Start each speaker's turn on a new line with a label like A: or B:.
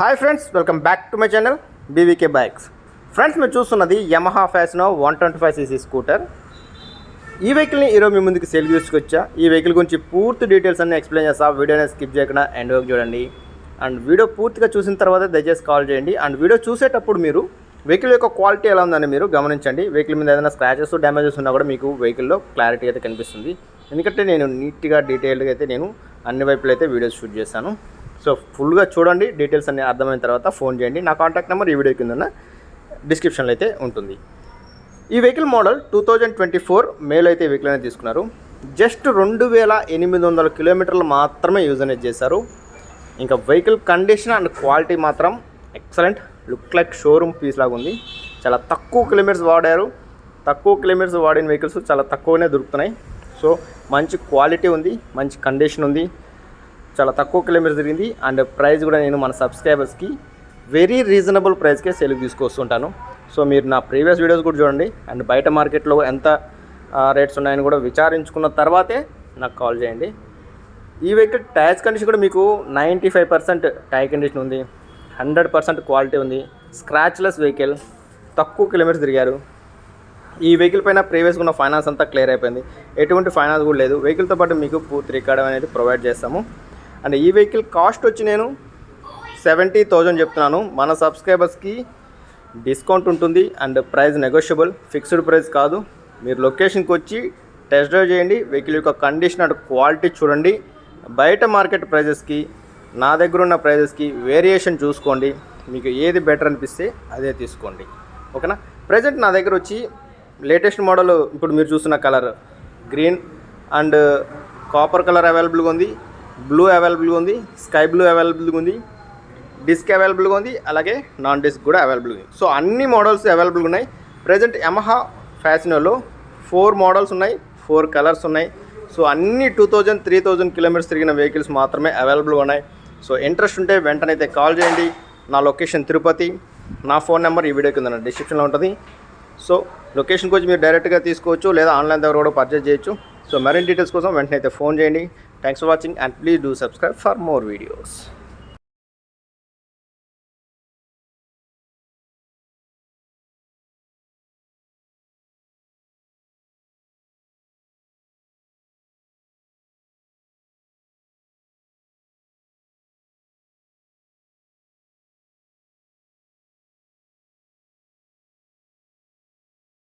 A: Hi friends welcome back to my channel BVK bikes friends మీరు చూస్తున్నది Yamaha Fascino one twenty five CC scooter ఈ వెహికల్ని ఈరోజు మీ ముందుకు సేల్ తీసుకొచ్చా. ఈ వెహికల్ గురించి పూర్తి డీటెయిల్స్ అన్ని ఎక్స్ప్లెయిన్ చేస్తా. వీడియోని స్కిప్ చేయకుండా ఎండ్ వరకు చూడండి. అండ్ వీడియో పూర్తిగా చూసిన తర్వాత దయచేసి కాల్ చేయండి. అండ్ వీడియో చూసేటప్పుడు మీరు వెహికల్ యొక్క క్వాలిటీ ఎలా ఉందని మీరు గమనించండి. వెహికల్ మీద ఏదైనా స్క్రాచెస్ డ్యామేజెస్ ఉన్నా కూడా మీకు వెహికల్లో క్లారిటీ అయితే కనిపిస్తుంది. ఎందుకంటే నేను నీట్గా డీటెయిల్డ్గా అయితే నేను అన్ని వైపులు అయితే వీడియోస్ షూట్ చేశాను. సో ఫుల్గా చూడండి డీటెయిల్స్ అన్ని అర్థమైన తర్వాత ఫోన్ చేయండి. నా కాంటాక్ట్ నెంబర్ ఈ వీడియో కింద డిస్క్రిప్షన్లో అయితే ఉంటుంది. ఈ vehicle model two thousand twenty four మేలో అయితే వెహికల్ అనేది తీసుకున్నారు. జస్ట్ రెండు వేల ఎనిమిది వందల కిలోమీటర్లు మాత్రమే యూజ్ అనేది చేశారు. ఇంకా వెహికల్ కండిషన్ అండ్ క్వాలిటీ మాత్రం excellent. Look like showroom piece లాగా ఉంది. చాలా తక్కువ కిలోమీటర్స్ వాడారు. తక్కువ కిలోమీటర్స్ వాడిన వెహికల్స్ చాలా తక్కువనే దొరుకుతున్నాయి. సో మంచి క్వాలిటీ ఉంది మంచి కండిషన్ ఉంది. చాలా తక్కువ కిలోమీటర్స్ తిరిగింది అండ్ ప్రైస్ కూడా నేను మన సబ్స్క్రైబర్స్కి వెరీ రీజనబుల్ ప్రైస్కే సెల్ తీసుకొస్తుంటాను. సో మీరు నా ప్రీవియస్ వీడియోస్ కూడా చూడండి. అండ్ బయట మార్కెట్లో ఎంత రేట్స్ ఉన్నాయని కూడా విచారించుకున్న తర్వాతే నాకు కాల్ చేయండి. ఈ వెహికల్ టైర్స్ కండిషన్ కూడా మీకు ninety five percent tyre condition ఉంది. హండ్రెడ్ పర్సెంట్ క్వాలిటీ ఉంది. స్క్రాచ్లెస్ వెహికల్ తక్కువ కిలోమీటర్స్ తిరిగారు. ఈ వెహికల్ పైన ప్రీవియస్గా ఉన్న ఫైనాన్స్ అంతా క్లియర్ అయిపోయింది. ఎటువంటి ఫైనాన్స్ కూడా లేదు. వెహికల్తో పాటు మీకు పూర్తి రికార్డ్ అనేది ప్రొవైడ్ చేస్తాము. అండ్ ఈ వెహికల్ కాస్ట్ వచ్చి నేను సెవెంటీ థౌజండ్ చెప్తున్నాను. మన సబ్స్క్రైబర్స్కి డిస్కౌంట్ ఉంటుంది and price negotiable fixed price కాదు. మీరు లొకేషన్కి వచ్చి టెస్ట్ డ్రైవ్ చేయండి. వెహికల్ యొక్క కండిషన్ అండ్ క్వాలిటీ చూడండి. బయట మార్కెట్ ప్రైజెస్కి నా దగ్గర ఉన్న ప్రైజెస్కి వేరియేషన్ చూసుకోండి. మీకు ఏది బెటర్ అనిపిస్తే అదే తీసుకోండి. ఓకేనా? ప్రజెంట్ నా దగ్గర వచ్చి లేటెస్ట్ మోడల్ ఇప్పుడు మీరు చూస్తున్న colour green and copper colour అవైలబుల్గా ఉంది. బ్లూ అవైలబుల్గా ఉంది స్కై బ్లూ అవైలబుల్గా ఉంది డిస్క్ అవైలబుల్గా ఉంది అలాగే నాన్ డిస్క్ కూడా అవైలబుల్గా ఉంది. సో అన్ని మోడల్స్ అవైలబుల్గా ఉన్నాయి. ప్రజెంట్ యమహా ఫ్యాషనోలో ఫోర్ మోడల్స్ ఉన్నాయి ఫోర్ కలర్స్ ఉన్నాయి. సో అన్ని two thousand three thousand kilometres తిరిగిన వెహికల్స్ మాత్రమే అవైలబుల్గా ఉన్నాయి. సో ఇంట్రెస్ట్ ఉంటే వెంటనే అయితే కాల్ చేయండి. నా లొకేషన్ తిరుపతి. నా ఫోన్ నెంబర్ ఈ వీడియో కింద డిస్క్రిప్షన్లో ఉంటుంది. సో లొకేషన్కి వచ్చి మీరు డైరెక్ట్గా తీసుకోవచ్చు లేదా ఆన్లైన్ ద్వారా కూడా పర్చేజ్ చేయొచ్చు. సో మరిన్ని డీటెయిల్స్ కోసం వెంటనే అయితే ఫోన్ చేయండి. Thanks for watching and please do subscribe for more videos